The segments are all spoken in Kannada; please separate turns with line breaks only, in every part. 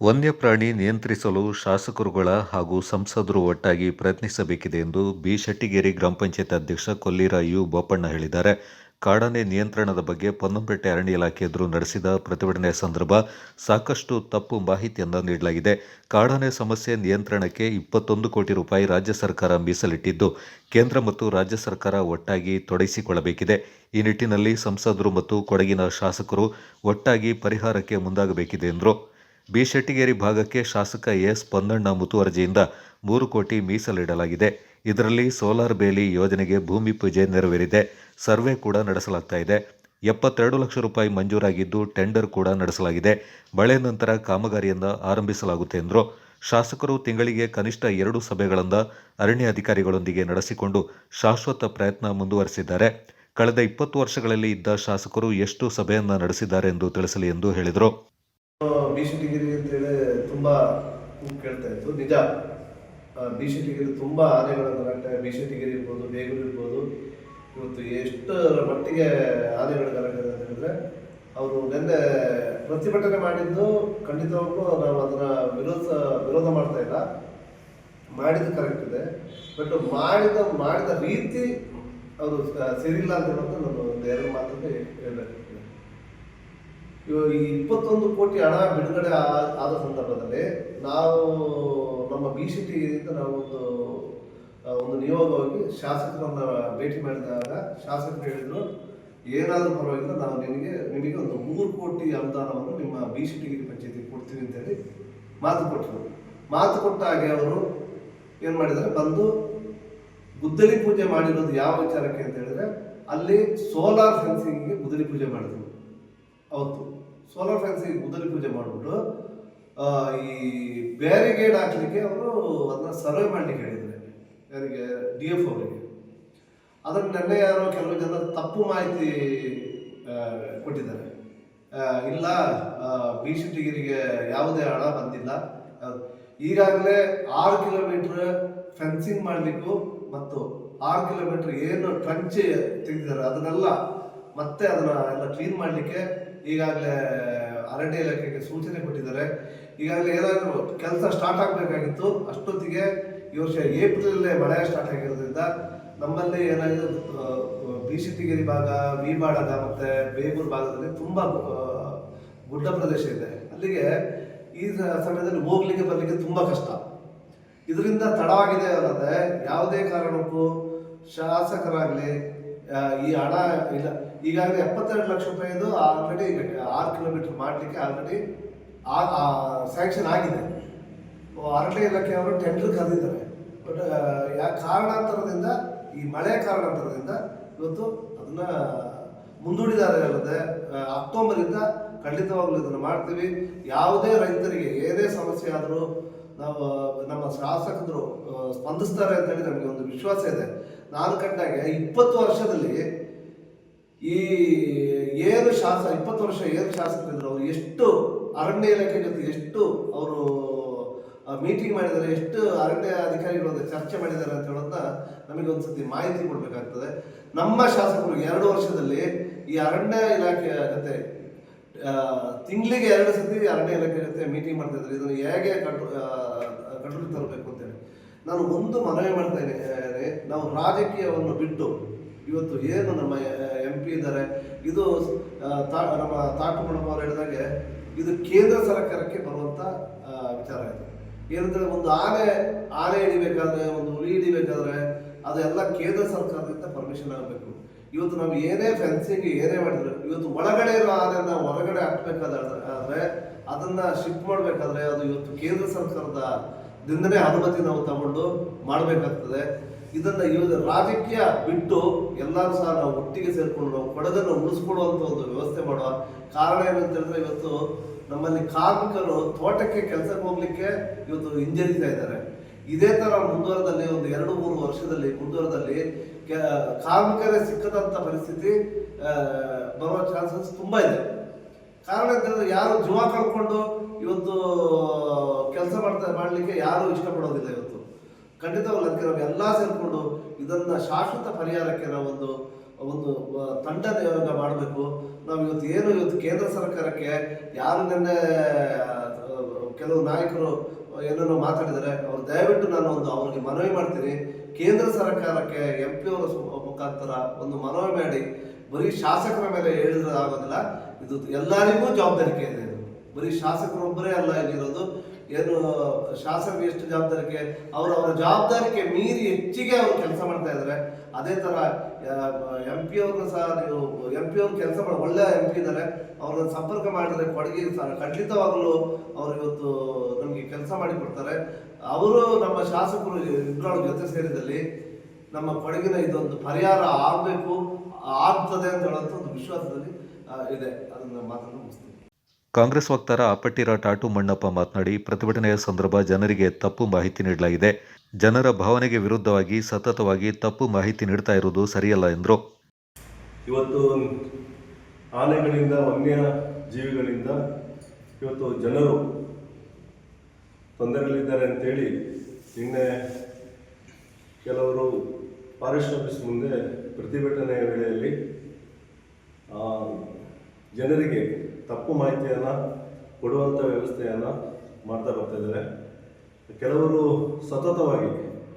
ವನ್ಯಪ್ರಾಣಿ ನಿಯಂತ್ರಿಸಲು ಶಾಸಕರುಗಳ ಹಾಗೂ ಸಂಸದರು ಒಟ್ಟಾಗಿ ಪ್ರಯತ್ನಿಸಬೇಕಿದೆ ಎಂದು ಬಿ ಶೆಟ್ಟಿಗೇರಿ ಗ್ರಾಮ ಪಂಚಾಯತ್ ಅಧ್ಯಕ್ಷ ಕೊಲ್ಲಿರ ಯು ಬೋಪಣ್ಣ ಹೇಳಿದ್ದಾರೆ. ಕಾಡಾನೆ ನಿಯಂತ್ರಣದ ಬಗ್ಗೆ ಪೊನ್ನಂಪೇಟೆ ಅರಣ್ಯ ಇಲಾಖೆ ಎದುರು ನಡೆಸಿದ ಪ್ರತಿಭಟನೆ ಸಂದರ್ಭ ಸಾಕಷ್ಟು ತಪ್ಪು ಮಾಹಿತಿಯನ್ನು ನೀಡಲಾಗಿದೆ. ಕಾಡಾನೆ ಸಮಸ್ಯೆ ನಿಯಂತ್ರಣಕ್ಕೆ ಇಪ್ಪತ್ತೊಂದು ಕೋಟಿ ರೂಪಾಯಿ ರಾಜ್ಯ ಸರ್ಕಾರ ಮೀಸಲಿಟ್ಟಿದ್ದು, ಕೇಂದ್ರ ಮತ್ತು ರಾಜ್ಯ ಸರ್ಕಾರ ಒಟ್ಟಾಗಿ ತೊಡಗಿಸಿಕೊಳ್ಳಬೇಕಿದೆ. ಈ ನಿಟ್ಟಿನಲ್ಲಿ ಸಂಸದರು ಮತ್ತು ಕೊಡಗಿನ ಶಾಸಕರು ಒಟ್ಟಾಗಿ ಪರಿಹಾರಕ್ಕೆ ಮುಂದಾಗಬೇಕಿದೆ ಎಂದರು. ಬಿ ಶೆಟ್ಟಿಗೇರಿ ಭಾಗಕ್ಕೆ ಶಾಸಕ ಎಸ್ ಪೊನ್ನಣ್ಣ ಮುತುವರ್ಜಿಯಿಂದ ಮೂರು ಕೋಟಿ ಮೀಸಲಿಡಲಾಗಿದೆ. ಇದರಲ್ಲಿ ಸೋಲಾರ್ ಬೇಲಿ ಯೋಜನೆಗೆ ಭೂಮಿ ಪೂಜೆ ನೆರವೇರಿದೆ. ಸರ್ವೆ ಕೂಡ ನಡೆಸಲಾಗ್ತಾ ಇದೆ. ಎಪ್ಪತ್ತೆರಡು ಲಕ್ಷ ರೂಪಾಯಿ ಮಂಜೂರಾಗಿದ್ದು ಟೆಂಡರ್ ಕೂಡ ನಡೆಸಲಾಗಿದೆ. ಮಳೆ ನಂತರ ಕಾಮಗಾರಿಯನ್ನು ಆರಂಭಿಸಲಾಗುತ್ತೆ ಎಂದರು. ಶಾಸಕರು ತಿಂಗಳಿಗೆ ಕನಿಷ್ಠ ಎರಡು ಸಭೆಗಳನ್ನು ಅರಣ್ಯ ಅಧಿಕಾರಿಗಳೊಂದಿಗೆ ನಡೆಸಿಕೊಂಡು ಶಾಶ್ವತ ಪ್ರಯತ್ನ ಮುಂದುವರೆಸಿದ್ದಾರೆ. ಕಳೆದ ಇಪ್ಪತ್ತು ವರ್ಷಗಳಲ್ಲಿ ಇದ್ದ ಶಾಸಕರು ಎಷ್ಟು ಸಭೆಯನ್ನು ನಡೆಸಿದ್ದಾರೆ ಎಂದು ತಿಳಿಸಲಿ ಎಂದು ಹೇಳಿದರು.
ಬೀಶೆಟಿಗಿರಿ ಅಂತೇಳಿ ತುಂಬ ಕೇಳ್ತಾ ಇತ್ತು. ನಿಜ ಆ, ತುಂಬಾ ಆನೆಗಳ ಗಲಾಟೆ ಡಿಗ್ರಿ ಇರ್ಬೋದು ಬೇಗೂರು ಇರ್ಬೋದು. ಇವತ್ತು ಎಷ್ಟು ಮಟ್ಟಿಗೆ ಆನೆಗಳ ಗಲಾಟೆ ಅಂತ ಹೇಳಿದ್ರೆ ಅವರು ನಿನ್ನೆ ಪ್ರತಿಭಟನೆ ಮಾಡಿದ್ದು ಖಂಡಿತವಾಗ್ಲೂ ನಾವು ಅದರ ವಿರೋಧ ವಿರೋಧ ಮಾಡ್ತಾ ಇಲ್ಲ. ಮಾಡಿದ್ದು ಕರೆಕ್ಟ್ ಇದೆ. ಬಟ್ ಮಾಡಿದ ಮಾಡಿದ ರೀತಿ ಅವರು ಸರಿಯಿಲ್ಲ ಅಂತ ಹೇಳೋದು ನಾನು ಎರಡು ಮಾತಲ್ಲಿ ಹೇಳಬೇಕು. ಈ ಇಪ್ಪತ್ತೊಂದು ಕೋಟಿ ಹಣ ಬಿಡುಗಡೆ ಆದ ಸಂದರ್ಭದಲ್ಲಿ ನಾವು ನಮ್ಮ ಬಿ ಸಿ ಟಿಯಿಂದ ನಾವೊಂದು ಒಂದು ನಿಯೋಗವಾಗಿ ಶಾಸಕರನ್ನ ಭೇಟಿ ಮಾಡಿದಾಗ ಶಾಸಕರು ಹೇಳಿದ್ರು, ಏನಾದರೂ ಪರವಾಗಿಲ್ಲ, ನಾವು ನಿಮಗೆ ನಿಮಗೆ ಒಂದು ಮೂರು ಕೋಟಿ ಅನುದಾನವನ್ನು ನಿಮ್ಮ ಬಿ ಸಿ ಟಿ ಪಂಚಾಯತಿಗೆ ಕೊಡ್ತೀವಿ ಅಂತೇಳಿ ಮಾತು ಕೊಟ್ಟರು. ಮಾತು ಕೊಟ್ಟ ಹಾಗೆ ಅವರು ಏನು ಮಾಡಿದರೆ ಬಂದು ಗುದ್ದಲಿ ಪೂಜೆ ಮಾಡಿರೋದು ಯಾವ ವಿಚಾರಕ್ಕೆ ಅಂತ ಹೇಳಿದ್ರೆ ಅಲ್ಲಿ ಸೋಲಾರ್ ಫೆನ್ಸಿಂಗ್ಗೆ ಗುದ್ದಲಿ ಪೂಜೆ ಮಾಡಿದ್ರು. ಅವತ್ತು ಸೋಲಾರ್ ಫ್ಯಾನ್ಸಿಗೆ ಉದರಿ ಪೂಜೆ ಮಾಡಿಬಿಟ್ಟು ಈ ಬ್ಯಾರಿಗೇಡ್ ಹಾಕ್ಲಿಕ್ಕೆ ಅವರು ಅದನ್ನ ಸರ್ವೆ ಮಾಡ್ಲಿಕ್ಕೆ ಹೇಳಿದ್ದಾರೆ ಯಾರಿಗೆ? ಡಿ ಎಫ್ ಅವರಿಗೆ. ಅದನ್ನು ನೆನ್ನೆ ಯಾರೋ ಕೆಲವು ಜನ ತಪ್ಪು ಮಾಹಿತಿ ಕೊಟ್ಟಿದ್ದಾರೆ. ಇಲ್ಲ ಬಿ ಸಿ ಟಿಗಿರಿಗೆ ಯಾವುದೇ ಹಣ ಬಂದಿಲ್ಲ. ಈಗಾಗಲೇ ಆರು ಕಿಲೋಮೀಟರ್ ಫೆನ್ಸಿಂಗ್ ಮಾಡಲಿಕ್ಕೂ ಮತ್ತು ಆರು ಕಿಲೋಮೀಟರ್ ಏನು ಟ್ರಂಚ್ ತೆಗೆದಿದ್ದಾರೆ, ಅದನ್ನೆಲ್ಲ ಮತ್ತೆ ಅದನ್ನ ಎಲ್ಲ ಕ್ಲೀನ್ ಮಾಡಲಿಕ್ಕೆ ಈಗಾಗಲೇ ಅರಣ್ಯ ಇಲಾಖೆಗೆ ಸೂಚನೆ ಕೊಟ್ಟಿದ್ದಾರೆ. ಈಗಾಗಲೇ ಏನಾದರೂ ಕೆಲಸ ಸ್ಟಾರ್ಟ್ ಆಗಬೇಕಾಗಿತ್ತು. ಅಷ್ಟೊತ್ತಿಗೆ ಈ ವರ್ಷ ಏಪ್ರಿಲಲ್ಲೇ ಮಳೆ ಸ್ಟಾರ್ಟ್ ಆಗಿರೋದ್ರಿಂದ ನಮ್ಮಲ್ಲಿ ಏನಾದರೂ ಬಿ ಸಿ ಟಿಗಿರಿ ಭಾಗ ಮತ್ತು ಬೇಗೂರು ಭಾಗದಲ್ಲಿ ತುಂಬ ಗುಡ್ಡ ಪ್ರದೇಶ ಇದೆ. ಅಲ್ಲಿಗೆ ಈ ಸಮಯದಲ್ಲಿ ಹೋಗ್ಲಿಕ್ಕೆ ಬರಲಿಕ್ಕೆ ತುಂಬ ಕಷ್ಟ. ಇದರಿಂದ ತಡವಾಗಿದೆ ಅನ್ನೋದೇ ಯಾವುದೇ ಕಾರಣಕ್ಕೂ ಶಾಸಕರಾಗಲಿ ಈ ಹಣ ಇಲ್ಲ ಈಗಾಗಲೇ ಎಪ್ಪತ್ತೆರಡು ಲಕ್ಷ ರೂಪಾಯಿದು ಆಲ್ರೆಡಿ ಆರು ಕಿಲೋಮೀಟರ್ ಮಾಡಲಿಕ್ಕೆ ಆಲ್ರೆಡಿ ಸ್ಯಾಂಕ್ಷನ್ ಆಗಿದೆ. ಅರಣ್ಯ ಇಲಾಖೆ ಅವರು ಟೆಂಡರ್ ಕರೆದಿದ್ದಾರೆ. ಬಟ್ ಯಾ ಕಾರಣಾಂತರದಿಂದ, ಈ ಮಳೆ ಕಾರಣಾಂತರದಿಂದ ಇವತ್ತು ಅದನ್ನ ಮುಂದೂಡಿದ್ದಾರೆ ಅಲ್ಲದೆ ಅಕ್ಟೋಬರಿಂದ ಖಂಡಿತವಾಗ್ಲೂ ಇದನ್ನು ಮಾಡ್ತೀವಿ. ಯಾವುದೇ ರೈತರಿಗೆ ಏನೇ ಸಮಸ್ಯೆ ಆದರೂ ನಾವು, ನಮ್ಮ ಶಾಸಕರು ಸ್ಪಂದಿಸ್ತಾರೆ ಅಂತ ಹೇಳಿ ನಮಗೆ ಒಂದು ವಿಶ್ವಾಸ ಇದೆ. ನಾನು ಕಂಡಾಗೆ ಇಪ್ಪತ್ತು ವರ್ಷದಲ್ಲಿ ಈ ಏನು ಶಾಸ, ಇಪ್ಪತ್ತು ವರ್ಷ ಏನು ಶಾಸಕರಿದ್ರು ಅವರು ಎಷ್ಟು ಅರಣ್ಯ ಇಲಾಖೆ ಜೊತೆ ಎಷ್ಟು ಅವರು ಮೀಟಿಂಗ್ ಮಾಡಿದ್ದಾರೆ, ಎಷ್ಟು ಅರಣ್ಯ ಅಧಿಕಾರಿಗಳ ಚರ್ಚೆ ಮಾಡಿದ್ದಾರೆ ಅಂತ ಹೇಳೋದನ್ನ ನಮಗೆ ಒಂದ್ಸತಿ ಮಾಹಿತಿ ಕೊಡಬೇಕಾಗ್ತದೆ. ನಮ್ಮ ಶಾಸಕರು ಎರಡು ವರ್ಷದಲ್ಲಿ ಈ ಅರಣ್ಯ ಇಲಾಖೆಯ ಜೊತೆ ತಿಂಗಳಿಗೆ ಎರಡು ಸತಿ ಅರಣ್ಯ ಇಲಾಖೆ ಜೊತೆ ಮೀಟಿಂಗ್ ಮಾಡ್ತಾ ಇದ್ದಾರೆ. ಇದನ್ನು ಹೇಗೆ ಕಂಟ್ರೋಲ್ ಕಂಟ್ರೋಲ್ ತರಬೇಕು ಅಂತೇಳಿ. ನಾನು ಒಂದು ಮನವಿ ಮಾಡ್ತಾ ಇದ್ದೇನೆ. ನಾವು ರಾಜಕೀಯವನ್ನು ಬಿಟ್ಟು ಇವತ್ತು ಏನು ನಮ್ಮ ಇದ್ದಾರೆ. ಇದು ನಮ್ಮ ತಾಟು ಮಣಮ್ಮ ಅವರು ಹೇಳಿದಾಗೆ ಇದು ಕೇಂದ್ರ ಸರ್ಕಾರಕ್ಕೆ ಬರುವಂತ ವಿಚಾರ ಇದು. ಏನಂದ್ರೆ ಒಂದು ಆನೆ ಆನೆ ಹಿಡಿಬೇಕಾದ್ರೆ, ಒಂದು ಹುಲಿ ಹಿಡಿಬೇಕಾದ್ರೆ ಅದೆಲ್ಲ ಕೇಂದ್ರ ಸರ್ಕಾರದಿಂದ ಪರ್ಮಿಷನ್ ಆಗಬೇಕು. ಇವತ್ತು ನಾವು ಏನೇ ಫೆನ್ಸಿಂಗ್ ಏನೇ ಮಾಡಿದ್ರು, ಇವತ್ತು ಒಳಗಡೆ ಇರೋ ಆನೆನ ಹೊರಗಡೆ ಹಾಕ್ಬೇಕಾದ್ರೆ ಅದನ್ನ ಶಿಫ್ಟ್ ಮಾಡಬೇಕಾದ್ರೆ ಅದು ಇವತ್ತು ಕೇಂದ್ರ ಸರ್ಕಾರದ ದಿಂದನೇ ಅನುಮತಿ ನಾವು ತಗೊಂಡು ಮಾಡಬೇಕಾಗ್ತದೆ. ಇದನ್ನ ಇವಾಗ ರಾಜಕೀಯ ಬಿಟ್ಟು ಎಲ್ಲರೂ ಸಹ ನಾವು ಒಟ್ಟಿಗೆ ಸೇರ್ಕೊಂಡು ನಾವು ಕೊಡಗನ್ನು ಉಳಿಸ್ಕೊಡುವಂತ ಒಂದು ವ್ಯವಸ್ಥೆ ಮಾಡುವ ಕಾರಣ ಏನು ಅಂತ ಹೇಳಿದ್ರೆ ಇವತ್ತು ನಮ್ಮಲ್ಲಿ ಕಾರ್ಮಿಕರು ತೋಟಕ್ಕೆ ಕೆಲಸಕ್ಕೆ ಹೋಗ್ಲಿಕ್ಕೆ ಇವತ್ತು ಹಿಂಜರಿತಾ ಇದ್ದಾರೆ. ಇದೇ ತರ ಮುಂದುವರೆದಲ್ಲಿ ಒಂದು ಎರಡು ಮೂರು ವರ್ಷದಲ್ಲಿ ಮುಂದುವರೆದಲ್ಲಿ ಕಾರ್ಮಿಕರೇ ಸಿಕ್ಕದಂತ ಪರಿಸ್ಥಿತಿ ಬರೋ ಚಾನ್ಸಸ್ ತುಂಬಾ ಇದೆ. ಕಾರಣ ಅಂತಂದ್ರೆ ಯಾರು ಜೀವ ಕಳ್ಕೊಂಡು ಇವತ್ತು ಕೆಲಸ ಮಾಡ್ತಾ ಮಾಡ್ಲಿಕ್ಕೆ ಯಾರು ಇಷ್ಟಪಡೋದಿಲ್ಲ ಇವತ್ತು. ಖಂಡಿತವಾಗ್ಲೂ ಅದಕ್ಕೆ ನಾವು ಎಲ್ಲ ಸೇರ್ಕೊಂಡು ಇದನ್ನ ಶಾಶ್ವತ ಪರಿಹಾರಕ್ಕೆ ನಾವೊಂದು ಒಂದು ಒಂದು ತಂಡ ನಿಯೋಗ ಮಾಡಬೇಕು. ನಾವು ಇವತ್ತು ಏನು ಇವತ್ತು ಕೇಂದ್ರ ಸರ್ಕಾರಕ್ಕೆ ಯಾರು ನಿನ್ನೆ ಕೆಲವು ನಾಯಕರು ಏನೇನೋ ಮಾತಾಡಿದರೆ ಅವ್ರು ದಯವಿಟ್ಟು ನಾನು ಒಂದು ಅವ್ರಿಗೆ ಮನವಿ ಮಾಡ್ತೀನಿ. ಕೇಂದ್ರ ಸರ್ಕಾರಕ್ಕೆ ಎಂ ಪಿ ಅವರ ಮುಖಾಂತರ ಒಂದು ಮನವಿ ಮಾಡಿ. ಬರೀ ಶಾಸಕರ ಮೇಲೆ ಹೇಳಿದ್ರೆ ಆಗೋದಿಲ್ಲ. ಇದು ಎಲ್ಲರಿಗೂ ಜವಾಬ್ದಾರಿಕೆ ಇದು. ಬರೀ ಶಾಸಕರೊಬ್ಬರೇ ಅಲ್ಲ, ಇಲ್ಲಿರೋದು. ಏನು ಶಾಸಕರು ಎಷ್ಟು ಜವಾಬ್ದಾರಿಕೆ, ಅವರು ಅವರ ಜವಾಬ್ದಾರಿಕೆ ಮೀರಿ ಹೆಚ್ಚಿಗೆ ಅವರು ಕೆಲಸ ಮಾಡ್ತಾ ಇದ್ದಾರೆ ಅದೇ ತರ ಎಂ ಪಿ ಅವ್ರನ್ನ ಸಹ ನೀವು ಎಂ ಪಿ ಅವ್ರು ಕೆಲಸ ಮಾಡಿ, ಒಳ್ಳೆ ಎಂ ಪಿ ಇದ್ದಾರೆ ಅವ್ರನ್ನ ಸಂಪರ್ಕ ಮಾಡಿದ್ರೆ ಕೊಡಗಿ ಖಂಡಿತವಾಗಲೂ ಅವ್ರು ಇವತ್ತು ನಮಗೆ ಕೆಲಸ ಮಾಡಿ ಕೊಡ್ತಾರೆ. ಅವರು ನಮ್ಮ ಶಾಸಕರು ಇಬ್ಬರ ಜೊತೆ ಸೇರಿದಲ್ಲಿ ನಮ್ಮ ಕೊಡಗಿನ ಇದೊಂದು ಪರಿಹಾರ ಆಗಬೇಕು, ಆಗ್ತದೆ ಅಂತ ಹೇಳುವಂಥ ಒಂದು ವಿಶ್ವಾಸದಲ್ಲಿ ಇದೆ. ಅದನ್ನು ಮಾತನ್ನು ಮುಗಿಸ್ತೀನಿ.
ಕಾಂಗ್ರೆಸ್ ವಕ್ತಾರ ಅಪ್ಪಟ್ಟಿರ ಟಾಟು ಮಣ್ಣಪ್ಪ ಮಾತನಾಡಿ, ಪ್ರತಿಭಟನೆಯ ಸಂದರ್ಭ ಜನರಿಗೆ ತಪ್ಪು ಮಾಹಿತಿ ನೀಡಲಾಗಿದೆ. ಜನರ ಭಾವನೆಗೆ ವಿರುದ್ಧವಾಗಿ, ಸತತವಾಗಿ ತಪ್ಪು ಮಾಹಿತಿ ನೀಡ್ತಾ ಇರುವುದು ಸರಿಯಲ್ಲ ಎಂದರು.
ಇವತ್ತು ಆನೆಗಳಿಂದ ವನ್ಯ ಜೀವಿಗಳಿಂದ ಇವತ್ತು ಜನರು ತೊಂದರೆಯಲ್ಲಿದ್ದಾರೆ ಅಂತೇಳಿ ನಿನ್ನೆ ಕೆಲವರು ಫಾರೆಸ್ಟ್ ಆಫೀಸ್ ಮುಂದೆ ಪ್ರತಿಭಟನೆಯ ವೇಳೆಯಲ್ಲಿ ಜನರಿಗೆ ತಪ್ಪು ಮಾಹಿತಿಯನ್ನು ಕೊಡುವಂಥ ವ್ಯವಸ್ಥೆಯನ್ನು ಮಾಡ್ತಾ ಬರ್ತಾ ಇದ್ದಾರೆ. ಕೆಲವರು ಸತತವಾಗಿ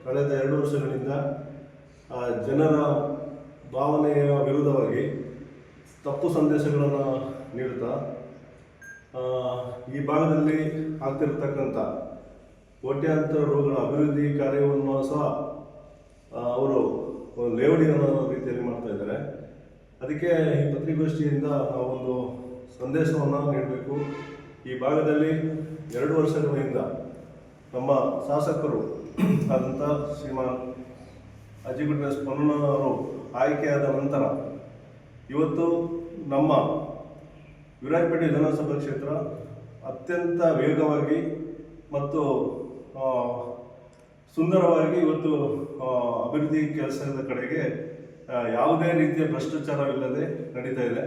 ಕಳೆದ ಎರಡು ವರ್ಷಗಳಿಂದ ಜನರ ಭಾವನೆಯ ವಿರುದ್ಧವಾಗಿ ತಪ್ಪು ಸಂದೇಶಗಳನ್ನು ನೀಡುತ್ತಾ ಈ ಭಾಗದಲ್ಲಿ ಆಗ್ತಿರ್ತಕ್ಕಂಥ ಕೋಟ್ಯಾಂತರ ರೋಗಗಳ ಅಭಿವೃದ್ಧಿ ಕಾರ್ಯವನ್ನು ಸಹ ಅವರು ಲೇವಡಿ ಅನ್ನೋ ರೀತಿಯಲ್ಲಿ ಮಾಡ್ತಾ ಇದ್ದಾರೆ. ಅದಕ್ಕೆ ಈ ಪತ್ರಿಕಾಗೋಷ್ಠಿಯಿಂದ ನಾವೊಂದು ಸಂದೇಶವನ್ನು ನೀಡಬೇಕು. ಈ ಭಾಗದಲ್ಲಿ ಎರಡು ವರ್ಷಗಳಿಂದ ನಮ್ಮ ಶಾಸಕರು ಆದಂಥ ಶ್ರೀಮಾನ್ ಅಜಿಗುಡ್ಡ ಸ್ಪನ್ನವರು ಆಯ್ಕೆಯಾದ ನಂತರ ಇವತ್ತು ನಮ್ಮ ವಿರಾಜಪೇಟೆ ವಿಧಾನಸಭಾ ಕ್ಷೇತ್ರ ಅತ್ಯಂತ ವೇಗವಾಗಿ ಮತ್ತು ಸುಂದರವಾಗಿ ಇವತ್ತು ಅಭಿವೃದ್ಧಿ ಕೆಲಸದ ಕಡೆಗೆ ಯಾವುದೇ ರೀತಿಯ ಭ್ರಷ್ಟಾಚಾರವಿಲ್ಲದೆ ನಡೀತಾ ಇದೆ.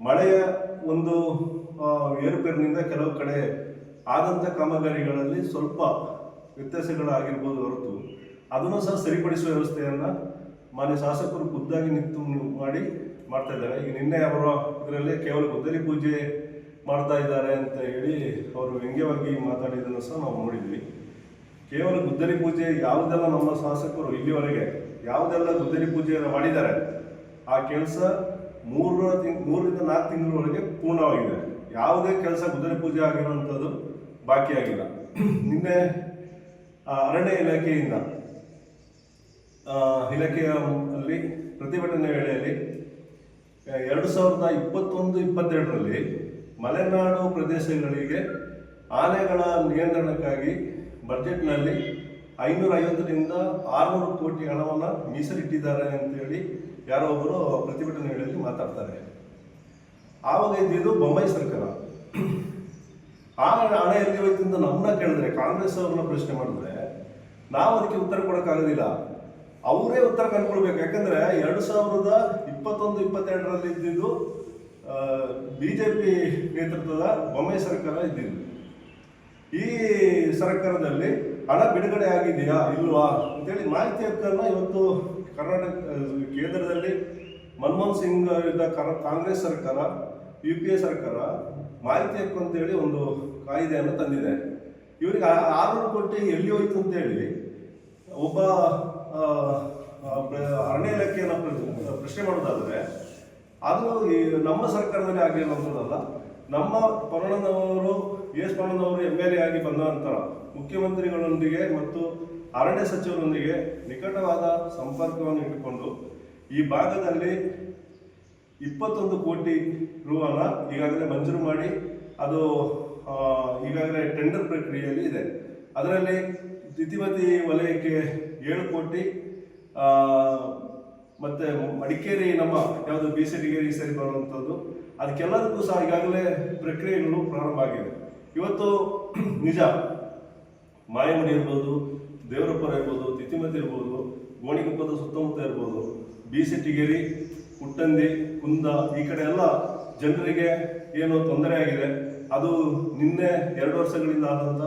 ಮಳೆಯ ಒಂದು ಏರುಪೇರಿನಿಂದ ಕೆಲವು ಕಡೆ ಆದಂಥ ಕಾಮಗಾರಿಗಳಲ್ಲಿ ಸ್ವಲ್ಪ ವ್ಯತ್ಯಾಸಗಳಾಗಿರ್ಬೋದು ಹೊರತು. ಅದನ್ನು ಸಹ ಸರಿಪಡಿಸುವ ವ್ಯವಸ್ಥೆಯನ್ನು ಮಾನ್ಯ ಶಾಸಕರು ಖುದ್ದಾಗಿ ನಿಂತು ಮಾಡಿ ಮಾಡ್ತಾ ಇದ್ದಾರೆ. ಈಗ ನಿನ್ನೆ ಅವರು ಇದರಲ್ಲೇ ಕೇವಲ ಗುದ್ದಲಿ ಪೂಜೆ ಮಾಡ್ತಾ ಇದ್ದಾರೆ ಅಂತ ಹೇಳಿ ಅವರು ವ್ಯಂಗ್ಯವಾಗಿ ಮಾತಾಡಿದ್ದನ್ನು ಸಹ ನಾವು ನೋಡಿದ್ವಿ. ಕೇವಲ ಗುದ್ದಲಿ ಪೂಜೆ ಯಾವುದೆಲ್ಲ ನಮ್ಮ ಶಾಸಕರು ಇಲ್ಲಿವರೆಗೆ ಯಾವುದೆಲ್ಲ ಗುದ್ದಲಿ ಪೂಜೆಯನ್ನು ಮಾಡಿದ್ದಾರೆ, ಆ ಕೆಲಸ ಮೂರು ತಿಂಗ್, ಮೂರರಿಂದ ನಾಲ್ಕು ತಿಂಗಳವರೆಗೆ ಪೂರ್ಣವಾಗಿದೆ. ಯಾವುದೇ ಕೆಲಸ ಕುದುರೆ ಪೂಜೆ ಆಗಿರುವಂಥದ್ದು ಬಾಕಿಯಾಗಿಲ್ಲ ನಿನ್ನೆ ಅರಣ್ಯ ಇಲಾಖೆಯಿಂದ ಇಲಾಖೆಯ ಅಲ್ಲಿ ಪ್ರತಿಭಟನೆ ವೇಳೆಯಲ್ಲಿ ಎರಡು ಸಾವಿರದ ಇಪ್ಪತ್ತೊಂದು, ಇಪ್ಪತ್ತೆರಡರಲ್ಲಿ ಮಲೆನಾಡು ಪ್ರದೇಶಗಳಿಗೆ ಆನೆಗಳ ನಿಯಂತ್ರಣಕ್ಕಾಗಿ ಬಜೆಟ್ನಲ್ಲಿ ಐನೂರ ಐವತ್ತರಿಂದ ಆರುನೂರು ಕೋಟಿ ಹಣವನ್ನು ಮೀಸಲಿಟ್ಟಿದ್ದಾರೆ ಅಂತೇಳಿ ಯಾರೋ ಒಬ್ಬರು ಪ್ರತಿಭಟನೆ ವೇಳೆಯಲ್ಲಿ ಮಾತಾಡ್ತಾರೆ. ಆವಾಗ ಇದ್ದಿದ್ದು ಬೊಂಬೈ ಸರ್ಕಾರ. ಆ ಹಣ ಎಲ್ಲಿ ಹೋಯ್ತು ನಮ್ಮನ್ನ ಕೇಳಿದ್ರೆ, ಕಾಂಗ್ರೆಸ್ ಅವ್ರನ್ನ ಪ್ರಶ್ನೆ ಮಾಡಿದ್ರೆ, ನಾವು ಅದಕ್ಕೆ ಉತ್ತರ ಕೊಡೋಕ್ಕಾಗೋದಿಲ್ಲ. ಅವರೇ ಉತ್ತರ ಕಂಡುಕೊಳ್ಬೇಕು ಯಾಕಂದ್ರೆ ಎರಡು ಸಾವಿರದ ಇಪ್ಪತ್ತೊಂದು, ಇಪ್ಪತ್ತೆರಡರಲ್ಲಿ ಇದ್ದಿದ್ದು ಬಿ ಜೆ ಪಿ ನೇತೃತ್ವದ ಬೊಂಬೈ ಸರ್ಕಾರ ಇದ್ದಿದ್ದು. ಈ ಸರ್ಕಾರದಲ್ಲಿ ಹಣ ಬಿಡುಗಡೆ ಆಗಿದೆಯಾ, ಇಲ್ವಾ ಅಂತೇಳಿ ಮಾಹಿತಿ ಹಕ್ಕನ್ನು ಇವತ್ತು ಕರ್ನಾಟಕ ಕೇಂದ್ರದಲ್ಲಿ ಮನಮೋಹನ್ ಸಿಂಗ್ ಇದ್ದ ಕಾಂಗ್ರೆಸ್ ಸರ್ಕಾರ, ಯು ಪಿ ಎ ಸರ್ಕಾರ ಮಾಹಿತಿ ಹಕ್ಕು ಅಂತೇಳಿ ಒಂದು ಕಾಯ್ದೆಯನ್ನು ತಂದಿದೆ. ಇವರಿಗೆ ಆರ್ನೂರು ಕೋಟಿ ಎಲ್ಲಿ ಹೋಯ್ತು ಅಂತೇಳಿ ಒಬ್ಬ ಅರಣ್ಯ ಇಲಾಖೆಯನ್ನು ಪ್ರ- ಪ್ರಶ್ನೆ ಮಾಡೋದಾದರೆ, ಅದು ನಮ್ಮ ಸರ್ಕಾರದಲ್ಲಿ ಆಗಿರುವಂಥದ್ದಲ್ಲ ನಮ್ಮ ಪರ್ಣನವರು ಎಸ್ ಪರ್ಣನವರು ಎಂ ಎಲ್ ಎ ಆಗಿ ಬಂದ ನಂತರ ಮುಖ್ಯಮಂತ್ರಿಗಳೊಂದಿಗೆ ಮತ್ತು ಅರಣ್ಯ ಸಚಿವರೊಂದಿಗೆ ನಿಕಟವಾದ ಸಂಪರ್ಕವನ್ನು ಇಟ್ಟುಕೊಂಡು ಈ ಭಾಗದಲ್ಲಿ ಇಪ್ಪತ್ತೊಂದು ಕೋಟಿ ರೂವನ್ನ ಈಗಾಗಲೇ ಮಂಜೂರು ಮಾಡಿ ಅದು ಈಗಾಗಲೇ ಟೆಂಡರ್ ಪ್ರಕ್ರಿಯೆಯಲ್ಲಿ ಇದೆ. ಅದರಲ್ಲಿ ತಿತಿಮತಿ ವಲಯಕ್ಕೆ ಏಳು ಕೋಟಿ ಮತ್ತು ಮಡಿಕೇರಿ ನಮ್ಮ ಯಾವುದು ಬಿ ಸಿ ಡಿಗೇರಿ ಸರಿ ಬರುವಂಥದ್ದು, ಅದಕ್ಕೆಲ್ಲದಕ್ಕೂ ಸಹ ಈಗಾಗಲೇ ಪ್ರಕ್ರಿಯೆಗಳು ಪ್ರಾರಂಭ ಆಗಿದೆ ಇವತ್ತು ನಿಜ, ಮಾಯಮಡಿ ಇರ್ಬೋದು ದೇವರಪ್ಪರ ಇರ್ಬೋದು ತಿತಿಮತಿ ಇರ್ಬೋದು ಗೋಣಿಕೊಪ್ಪದ ಸುತ್ತಮುತ್ತ ಇರ್ಬೋದು ಬಿ ಸಿ ಟಿಗೇರಿ ಕುಟ್ಟಂದಿ, ಕುಂದ, ಈ ಕಡೆ ಎಲ್ಲ ಜನರಿಗೆ ಏನು ತೊಂದರೆ ಆಗಿದೆ. ಅದು ನಿನ್ನೆ ಎರಡು ವರ್ಷಗಳಿಂದ ಆದಂಥ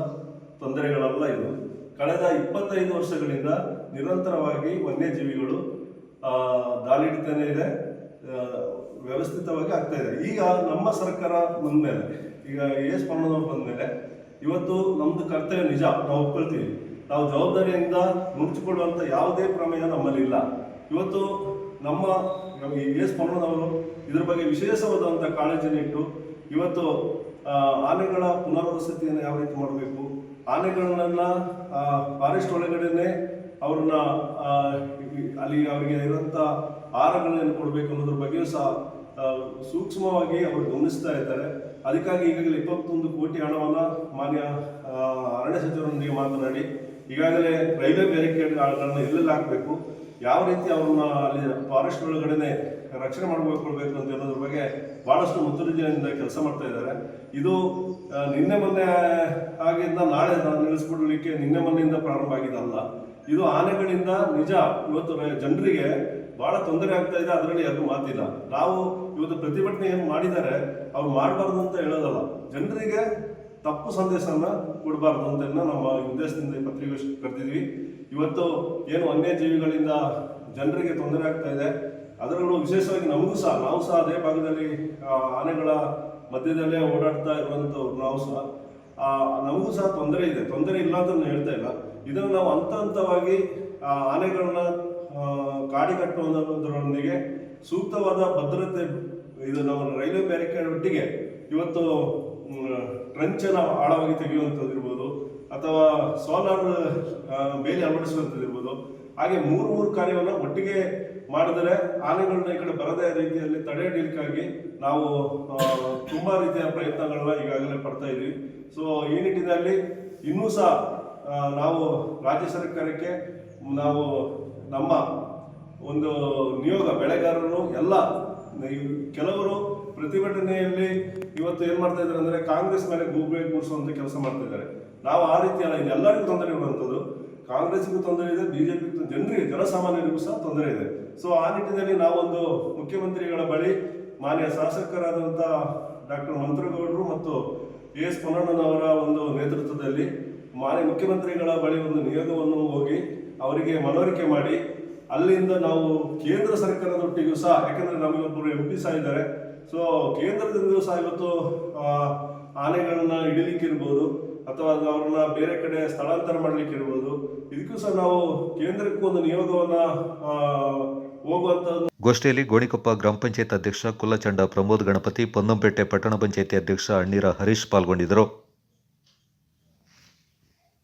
ತೊಂದರೆಗಳಲ್ಲ ಇದು. ಕಳೆದ ಇಪ್ಪತ್ತೈದು ವರ್ಷಗಳಿಂದ ನಿರಂತರವಾಗಿ ವನ್ಯಜೀವಿಗಳು ದಾಳಿಡ್ತಾನೆ ಇದೆ ವ್ಯವಸ್ಥಿತವಾಗಿ ಆಗ್ತಾ ಇದೆ. ಈಗ ನಮ್ಮ ಸರ್ಕಾರ ಬಂದ್ಮೇಲೆ, ಈಗ ಎಸ್ ಬಂದ ಮೇಲೆ ಇವತ್ತು ನಮ್ಮದು ಕರ್ತವ್ಯ ನಿಜ, ನಾವು ಒಪ್ಕೊಳ್ತೀವಿ. ನಾವು ಜವಾಬ್ದಾರಿಯಿಂದ ನುಡಿಸಿಕೊಳ್ಳುವಂತ ಯಾವುದೇ ಪ್ರಮೇಯ ನಮ್ಮಲ್ಲಿ ಇಲ್ಲ. ಇವತ್ತು ನಮ್ಮ ಎಸ್ ಪೊನ್ನಣ್ಣನವರು ಇದರ ಬಗ್ಗೆ ವಿಶೇಷವಾದಂಥ ಕಾಳಜಿಯನ್ನು ಇಟ್ಟು ಇವತ್ತು ಆನೆಗಳ ಪುನರ್ವಸತಿಯನ್ನು ಯಾವ ರೀತಿ ಮಾಡಬೇಕು, ಆನೆಗಳನ್ನ ಫಾರೆಸ್ಟ್ ಒಳಗಡೆನೆ ಅವ್ರನ್ನ ಅಲ್ಲಿ ಅವರಿಗೆ ಇರುವಂತ ಆಹಾರಗಳನ್ನು ಕೊಡಬೇಕು ಅನ್ನೋದ್ರ ಬಗ್ಗೆಯೂ ಸಹ ಸೂಕ್ಷ್ಮವಾಗಿ ಅವರು ಗಮನಿಸ್ತಾ ಇದ್ದಾರೆ. ಅದಕ್ಕಾಗಿ ಈಗಾಗಲೇ ಇಪ್ಪತ್ತೊಂದು ಕೋಟಿ ಹಣವನ್ನ ಮಾನ್ಯ ಅರಣ್ಯ ಸಚಿವರೊಂದಿಗೆ ಮಾತನಾಡಿ ಈಗಾಗಲೇ ರೈಲ್ವೆ ಬ್ಯಾರಿಕೇಡ್ಗಳನ್ನ ಎಲ್ಲೆಲ್ಲಿ ಹಾಕಬೇಕು, ಯಾವ ರೀತಿ ಅವ್ರನ್ನ ಅಲ್ಲಿ ಫಾರೆಸ್ಟ್ ಒಳಗಡೆನೆ ರಕ್ಷಣೆ ಮಾಡ್ಕೊಳ್ಬೇಕು ಅಂತ ಅನ್ನೋದ್ರ ಬಗ್ಗೆ ಬಹಳಷ್ಟು ಮುತುರ್ಜೆಯಿಂದ ಕೆಲಸ ಮಾಡ್ತಾ ಇದ್ದಾರೆ. ಇದು ನಿನ್ನೆ ಮೊನ್ನೆ ಆಗಿಂದ ನಾಳೆ ನಿಲ್ಲಿಸ್ಬಿಡ್ಲಿಕ್ಕೆ ನಿನ್ನೆ ಮೊನ್ನೆಯಿಂದ ಪ್ರಾರಂಭ ಆಗಿದಲ್ಲ. ಇದು ಆನೆಗಳಿಂದ ನಿಜ ಇವತ್ತು ಜನರಿಗೆ ಬಹಳ ತೊಂದರೆ ಆಗ್ತಾ ಇದೆ, ಅದರಲ್ಲಿ ಯಾರು ಮಾತಿಲ್ಲ. ನಾವು ಇವತ್ತು ಪ್ರತಿಭಟನೆ ಏನು ಮಾಡಿದ್ದಾರೆ, ಅವ್ರು ಮಾಡಬಾರ್ದು ಅಂತ ಹೇಳೋದಲ್ಲ. ಜನರಿಗೆ ತಪ್ಪು ಸಂದೇಶನ ಕೊಡಬಾರ್ದು ಅಂತ ನಾವು ಉದ್ದೇಶದಿಂದ ಈ ಪತ್ರಿಕಾಗೋಷ್ಠಿ ಕರೆದಿದ್ವಿ. ಇವತ್ತು ಏನು ವನ್ಯಜೀವಿಗಳಿಂದ ಜನರಿಗೆ ತೊಂದರೆ ಆಗ್ತಾ ಇದೆ ಅದರಲ್ಲೂ ವಿಶೇಷವಾಗಿ ನಮಗೂ ಸಹ, ನಾವು ಸಹ ಅದೇ ಭಾಗದಲ್ಲಿ ಆನೆಗಳ ಮಧ್ಯದಲ್ಲೇ ಓಡಾಡ್ತಾ ಇರುವಂಥವ್ರು ನಾವು ಸಹ ನಮಗೂ ಸಹ ತೊಂದರೆ ಇದೆ. ತೊಂದರೆ ಇಲ್ಲ ಅಂತ ಹೇಳ್ತಾ ಇಲ್ಲ. ಇದನ್ನು ನಾವು ಹಂತ ಹಂತವಾಗಿ ಆನೆಗಳನ್ನ ಕಾಡಿ ಕಾಡಿಗಟ್ಟುವುದರೊಂದಿಗೆ ಸೂಕ್ತವಾದ ಭದ್ರತೆ, ಇದು ನಾವು ರೈಲ್ವೆ ಬ್ಯಾರಿಕೇಡ್ ಒಟ್ಟಿಗೆ ಇವತ್ತು ಟ್ರಂಚನ ಆಳವಾಗಿ ತೆಗೆಯುವಂಥದ್ದು ಇರ್ಬೋದು, ಅಥವಾ ಸೋಲಾರ್ ಬೇಲಿ ಅಳವಡಿಸುವಂಥದ್ದು ಇರ್ಬೋದು. ಹಾಗೆ ಮೂರು ಮೂರು ಕಾರ್ಯವನ್ನು ಒಟ್ಟಿಗೆ ಮಾಡಿದರೆ ಆನೆಗಳನ್ನ ಈ ಕಡೆ ಬರದೇ ರೀತಿಯಲ್ಲಿ ತಡೆ ಹಿಡಿಯಲಿಕ್ಕಾಗಿ ನಾವು ತುಂಬ ರೀತಿಯ ಪ್ರಯತ್ನಗಳನ್ನ ಈಗಾಗಲೇ ಪಡ್ತಾ ಇದ್ದೀವಿ ಸೊ ಈ ನಿಟ್ಟಿನಲ್ಲಿ ಇನ್ನೂ ಸಹ ನಾವು ರಾಜ್ಯ ಸರ್ಕಾರಕ್ಕೆ ನಾವು ನಮ್ಮ ಒಂದು ನಿಯೋಗ, ಬೆಳೆಗಾರರು ಎಲ್ಲ ಕೆಲವರು ಪ್ರತಿಭಟನೆಯಲ್ಲಿ ಇವತ್ತು ಏನ್ ಮಾಡ್ತಾ ಇದ್ದಾರೆ ಅಂದ್ರೆ ಕಾಂಗ್ರೆಸ್ ಮೇಲೆ ಗೂಬೆ ಕೂರಿಸುವಂತ ಕೆಲಸ ಮಾಡ್ತಾ ಇದ್ದಾರೆ. ನಾವು ಆ ರೀತಿ ಅಲ್ಲ, ಇದು ಎಲ್ಲರಿಗೂ ತೊಂದರೆ ಇರುವಂಥದ್ದು ಕಾಂಗ್ರೆಸ್ಗೂ ತೊಂದರೆ ಇದೆ ಬಿಜೆಪಿ ಜನರಿಗೆ, ಜನಸಾಮಾನ್ಯರಿಗೂ ಸಹ ತೊಂದರೆ ಇದೆ. ಸೊ ಆ ನಿಟ್ಟಿನಲ್ಲಿ ನಾವೊಂದು ಮುಖ್ಯಮಂತ್ರಿಗಳ ಬಳಿ ಮಾನ್ಯ ಶಾಸಕರಾದಂಥ ಡಾಕ್ಟರ್ ಮಂತ್ರಗೌಡರು ಮತ್ತು ಎ ಎಸ್ ಪೊನ್ನಣ್ಣನವರ ಒಂದು ನೇತೃತ್ವದಲ್ಲಿ ಮಾನ್ಯ ಮುಖ್ಯಮಂತ್ರಿಗಳ ಬಳಿ ಒಂದು ನಿಯೋಗವನ್ನು ಹೋಗಿ ಅವರಿಗೆ ಮನವರಿಕೆ ಮಾಡಿ, ಅಲ್ಲಿಂದ ನಾವು ಕೇಂದ್ರ ಸರ್ಕಾರದೊಟ್ಟಿಗೂ ಸಹ, ಯಾಕಂದ್ರೆ ನಮಗೊಬ್ಬರು ಎಂ ಪಿ ಸಹ ಇದ್ದಾರೆ ಸೊ ಕೇಂದ್ರದಿಂದ ಸಹ ಇವತ್ತು ಆನೆಗಳನ್ನ ಇಡಲಿಕ್ಕೆ ಇರ್ಬೋದು, ಅಥವಾ ಅವ್ರನ್ನ ಬೇರೆ ಕಡೆ ಸ್ಥಳಾಂತರ ಮಾಡ್ಲಿಕ್ಕೆ ಇರ್ಬೋದು, ಇದಕ್ಕೂ ಸಹ ನಾವು ಕೇಂದ್ರಕ್ಕೂ ಒಂದು ನಿಯೋಗವನ್ನ ಹೋಗುವಂತ
ಗೋಷ್ಠಿಯಲ್ಲಿ ಗೋಣಿಕೊಪ್ಪ ಗ್ರಾಮ ಪಂಚಾಯತ್ ಅಧ್ಯಕ್ಷ ಕುಲ್ಲಚಂಡ ಪ್ರಮೋದ್ ಗಣಪತಿ, ಪೊನ್ನಂಪೇಟೆ ಪಟ್ಟಣ ಪಂಚಾಯತಿ ಅಧ್ಯಕ್ಷ ಅಣ್ಣೀರ ಹರೀಶ್ ಪಾಲ್ಗೊಂಡಿದ್ದರು.